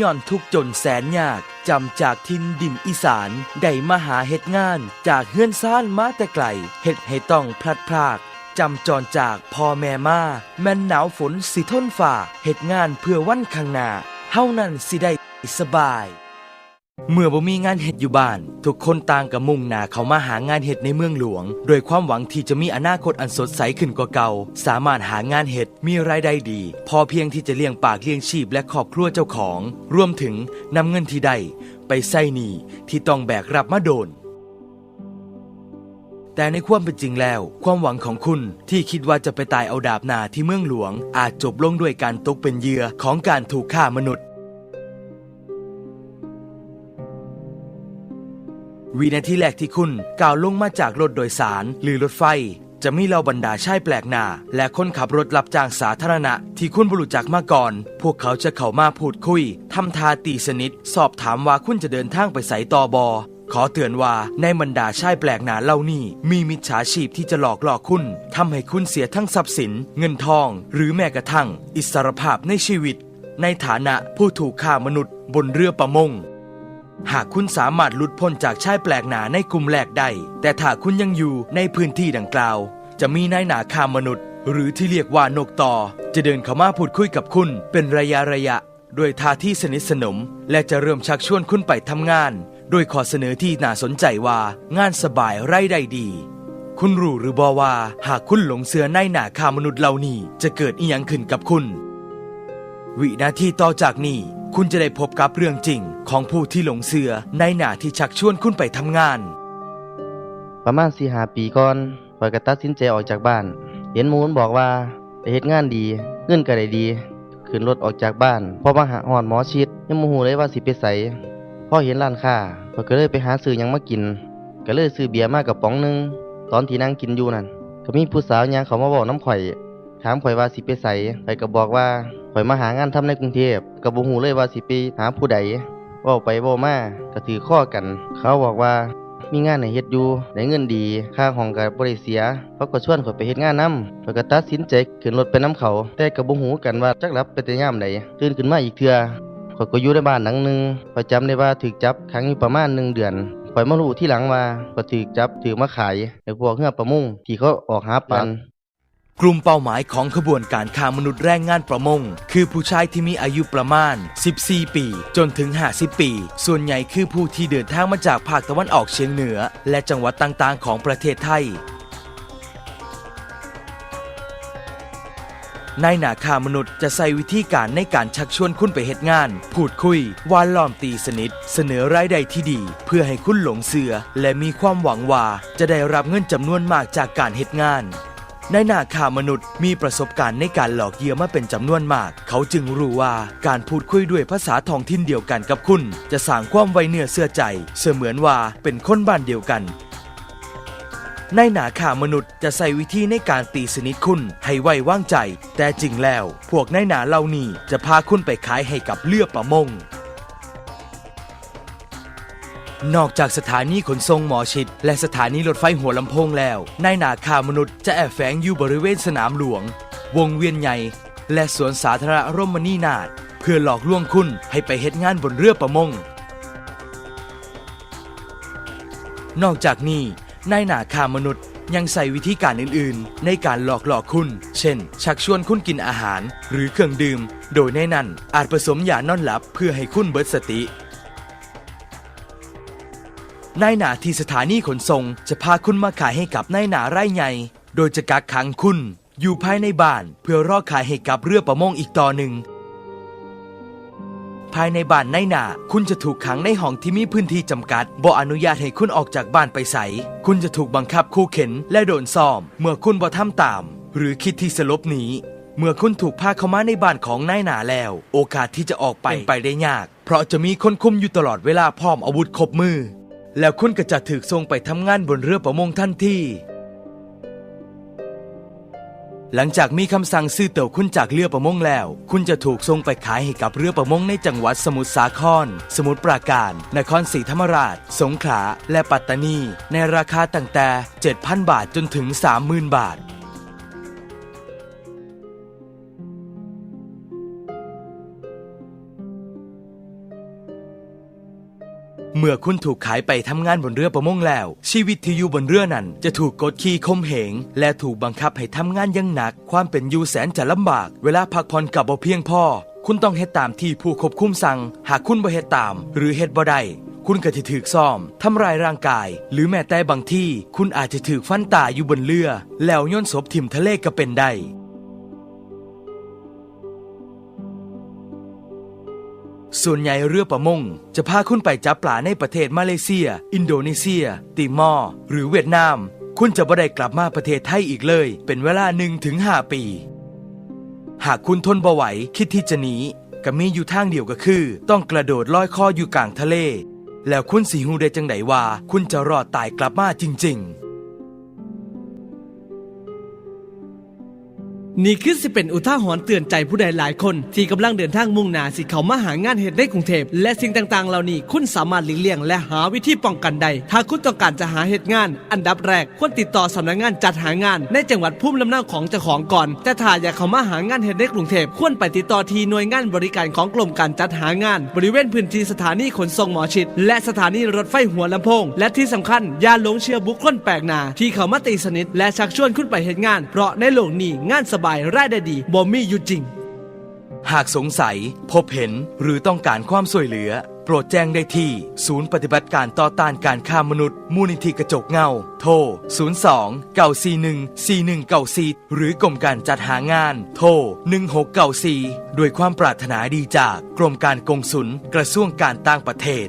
ย่อนทุกจนแสนยากจำจากทินดินอีสานได้มาหาเฮ็ดงาน จากเฮือนซ่านมาแต่ไกลเฮ็ดให้ต้องพลัดพรากจำจรจากพ่อแม่มาแม่นหนาวฝนสิทนฝ่าเฮ็ดงานเพื่อวันข้างหน้าเฮานั้นสิได้สบาย เมื่อบ่มีงานเฮ็ดอยู่บ้าน ทุกคนต่างกับมุ่งหน้าเข้ามาหางานเฮ็ดในเมืองหลวงโดยความหวังที่จะมีอนาคตอันสดใสขึ้นกว่าเก่า สามารถหางานเฮ็ดมีรายได้ดี พอเพียงที่จะเลี้ยงปากเลี้ยงชีพและครอบครัวเจ้าของ รวมถึงนำเงินที่ได้ไปใส่หนี้ที่ต้องแบกรับมาโดน แต่ในความเป็นจริงแล้ว ความหวังของคุณที่คิดว่าจะไปตายเอาดาบหนาที่เมืองหลวง อาจจบลงด้วยการตกเป็นเหยื่อของการถูกฆ่ามนุษย์ วินาทีแรกที่คุณก้าวลงมาจากรถโดยสารหรือรถไฟ จะมีเหล่าบรรดาชายแปลกหน้า และคนขับรถรับจ้างสาธารณะ ที่คุณบรู้จักมาก่อน พวกเขาจะเข้ามาพูดคุยทำทาตีสนิท สอบถามว่าคุณจะเดินทางไปไสต่อบอขอเตือนว่าในบรรดาชายแปลกหนาเหล่านี้มีมิจฉาชีพที่จะหลอกหลอกคุณทำให้คุณเสียทั้งทรัพย์สิน เงินทอง หรือแม้กระทั่ง อิสรภาพในชีวิต ในฐานะผู้ถูกฆ่ามนุษย์บนเรือประมง หากคุณสามารถหลุดพ้นจากชายแปลกหนาในกลุ่มแรกได้ แต่ถ้าคุณยังอยู่ในพื้นที่ดังกล่าว จะมีนายหนาฆ่ามนุษย์ หรือที่เรียกว่านกต่อ จะเดินเข้ามาพูดคุยกับคุณเป็นระยะระยะด้วยท่าที่สนิทสนม และจะเริ่มชักชวนคุณไปทำงาน โดยขอเสนอที่น่าสนใจว่า งานสบายไร่ได้ดี คุณรู้หรือบอว่า หากคุณหลงเสือนายหนาฆ่ามนุษย์เหล่านี้จะเกิดอีหยังขึ้นกับคุณ วินาทีต่อจากนี้ คุณจะได้พบกับเรื่องจริงของผู้ที่หลงเสือในหน้าที่ชักชวนคุณไปทำงาน ประมาณสี่หาปีก่อนข้อยก็ตัดสินใจออกจากบ้าน เห็นหมูนบอกว่าไปเฮ็ดงานดี เงินก็ได้ดี ขึ้นรถออกจากบ้านพอมาหาหอดหมอชิดยังบ่ฮู้เลยว่าสิไปไสพอเห็นร้านค้าข้อยก็เลยไปหาซื้อหยังมากิน ก็เลยซื้อเบียร์มากระป๋องหนึง ตอนที่นั่งกินอยู่นั่นก็มีผู้สาวย่างเขามาบอกน้ำข่อย ถามข่อยว่าสิไปไสข่อยก็บอกว่าข่อยมาหางานทำในกรุงเทพก็บ่ฮู้เลยว่าสิไปหาผู้ใดเว้าไปเว้ามาก็ถือข้อกัน เขาบอกว่ามีงานให้เฮ็ดอยู่ได้เงินดีค่าห้องก็บ่ได้เสียเขาก็ชวนข้อยไปเฮ็ดงานนำข้อยก็ตัดสินใจขึ้นรถไปนํเขา แต่ก็บ่ฮู้กันว่าจักหลับไปแต่ยามใดตื่นขึ้นมาอีกเทื่อข้อยก็อยู่ในบ้านหลังหนึงข้อยจำได้ว่าถูกจับขังอยู่ประมาณหนึ่งเดือนข้อยมารู้ที่หลังว่าก็ถูกจับถูกมาขายในพวกเรือประมงที่เขาออกหาปลา กลุ่มเป้าหมายของขบวนการค้ามนุษย์แรงงานประมง คือผู้ชายที่มีอายุประมาณ 14 ปี จนถึง 50 ปี ส่วนใหญ่คือผู้ที่เดินทางมาจากภาคตะวันออกเฉียงเหนือ และจังหวัดต่างๆ ของประเทศไทยนายหนาคามนุษย์จะใส่วิธีการในการชักชวนคุณไปเหตุงาน พูดคุย วานล้อมตีสนิท เสนอรายได้ที่ดี เพื่อให้คุณหลงเสือ และมีความหวังว่าจะได้รับเงินจำนวนมากจากการเหตุงาน นายหนาข่ามนุษย์มีประสบการณ์ในการหลอกเหยื่อมาเป็นจำนวนมาก เขาจึงรู้ว่าการพูดคุยด้วยภาษาท้องถิ่นเดียวกันกับคุณ จะสร้างความไวเนื้อเสื่อใจ เสมือนว่าเป็นคนบ้านเดียวกันนายหนาข่ามนุษย์จะใส่วิธีในการตีสนิทคุณให้ไว้วางใจ แต่จริงแล้ว พวกนายหนาเหล่านี้จะพาคุณไปขายให้กับเลือประมง นอกจากสถานีขนส่งหมอชิด และสถานีรถไฟหัวลำโพงแล้วนายหนาคามนุษย์จะแอบแฝงอยู่บริเวณสนามหลวง วงเวียนใหญ่ และสวนสาธารณร่มมณีนาดเพื่อหลอกลวงคุณให้ไปเฮ็ดงานบนเรือประมง นอกจากนี้นายหนาคามนุษย์ยังใส่วิธีการอื่นๆ ในการหลอกหลอกคุณ เช่น ชักชวนคุณกินอาหาร หรือเครื่องดื่ม โดยในนั้นอาจผสมยานอนหลับเพื่อให้คุณเบิดสติ นายหนาที่สถานีขนส่ง จะพาคุณมาขายให้กับนายหนาไร่ใหญ่ โดยจะกักขังคุณ อยู่ภายในบ้านเพื่อรอขายให้กับเรือประมงอีกต่อหนึ่ง ภายในบ้านนายหนาคุณจะถูกขังในห้องที่มีพื้นที่จำกัดบ่อนุญาตให้คุณออกจากบ้านไปใส คุณจะถูกบังคับคู่เข็นและโดนซ้อม เมื่อคุณบ่ทำตาม หรือคิดที่สลบหนีเมื่อคุณถูกพาเข้ามาในบ้านของนายหนาแล้ว โอกาสที่จะออกไปเป็นไปได้ยาก เพราะจะมีคนคุมอยู่ตลอดเวลาพร้อมอาวุธครบมือ แล้วคุณก็จะถูกส่งไปทำงานบนเรือประมงทันทีหลังจากมีคำสั่งซื้อเต่าคุณจากเรือประมงแล้ว คุณจะถูกส่งไปขายให้กับเรือประมงในจังหวัดสมุทรสาคร สมุทรปราการ นครศรีธรรมราช สงขลา และปัตตานี ในราคาตั้งแต่ 7,000 บาทจนถึง 30,000 บาท มื่อคุณถูกขายไปทำงานบนเรือประมงแล้ว ชีวิตที่อยู่บนเรือนั้นจะถูกกดขี่ข่มเหง และถูกบังคับให้ทำงานอยังหนัก ความเป็นอยู่แสนจะลำบาก เวลาพักผ่อนกับบ่เพียงพอคุณต้องเฮ็ดตามที่ผู้ควบคุมสั่ง หากคุณบ่เฮ็ดตาม หรือเฮ็ดบ่ได้คุณก็จะถูกซ่อม ทำร้ายร่างกาย หรือแม้แต่บางที่ คุณอาจจะถูกฟันตาอยู่บนเรือ แล้วย่นศพถิ่มทะเลก็เป็นได้ ส่วนใหญ่เรือประมงจะพาคุณไปจับปลาในประเทศมาเลเซีย อินโดนีเซีย ติมอร์ หรือเวียดนาม คุณจะบ่ได้กลับมาประเทศไทยอีกเลย เป็นเวลา1ถึง5ปี หากคุณทนบ่ไหวคิดที่จะหนีก็มีอยู่ทางเดียวก็คือ ต้องกระโดดลอยคออยู่กลางทะเล แล้วคุณสิฮูได้จังไดว่า คุณจะรอดตายกลับมาจริง ๆ นี่คือสิเป็นอุทาหรณ์เตือนใจผู้ใดหลายคน ที่กำลังเดินทางมุ่งหน้าสิเขามาหางานเหตุในกรุงเทพและสิ่งต่างๆ เหล่านี้คุณสามารถหลีกเลี่ยง และหาวิธีป้องกันได้ ถ้าคุณต้องการจะหาเหตุงาน อันดับแรกควรติดต่อสำนักงานจัดหางาน ในจังหวัดภูมิลำเนาของเจ้าของก่อน แต่ถ้าอยากเขามาหางานเหตุในกรุงเทพควรไปติดต่อที่หน่วยงานบริการของกรมการจัดหางาน บริเวณพื้นที่สถานีขนส่งหมอชิด และสถานีรถไฟหัวลำโพง และที่สำคัญอย่าหลงเชื่อบุคคลแปลกหน้าที่เขามาตีสนิทและชักชวนคุณไปเหตุงาน เพราะในโลกนี้งานสบายรายได้ดีบ่มีอยู่จริง หากสงสัย พบเห็นหรือต้องการความช่วยเหลือ โปรดแจ้งได้ที่ ศูนย์ปฏิบัติการต่อต้านการฆ่ามนุษย์ มูลนิธิกระจกเงา โทร 02 941 4194 หรือกรมการจัดหางาน โทร 1694 ด้วยความปรารถนาดีจากกรมการกงสุลกระทรวงการต่างประเทศ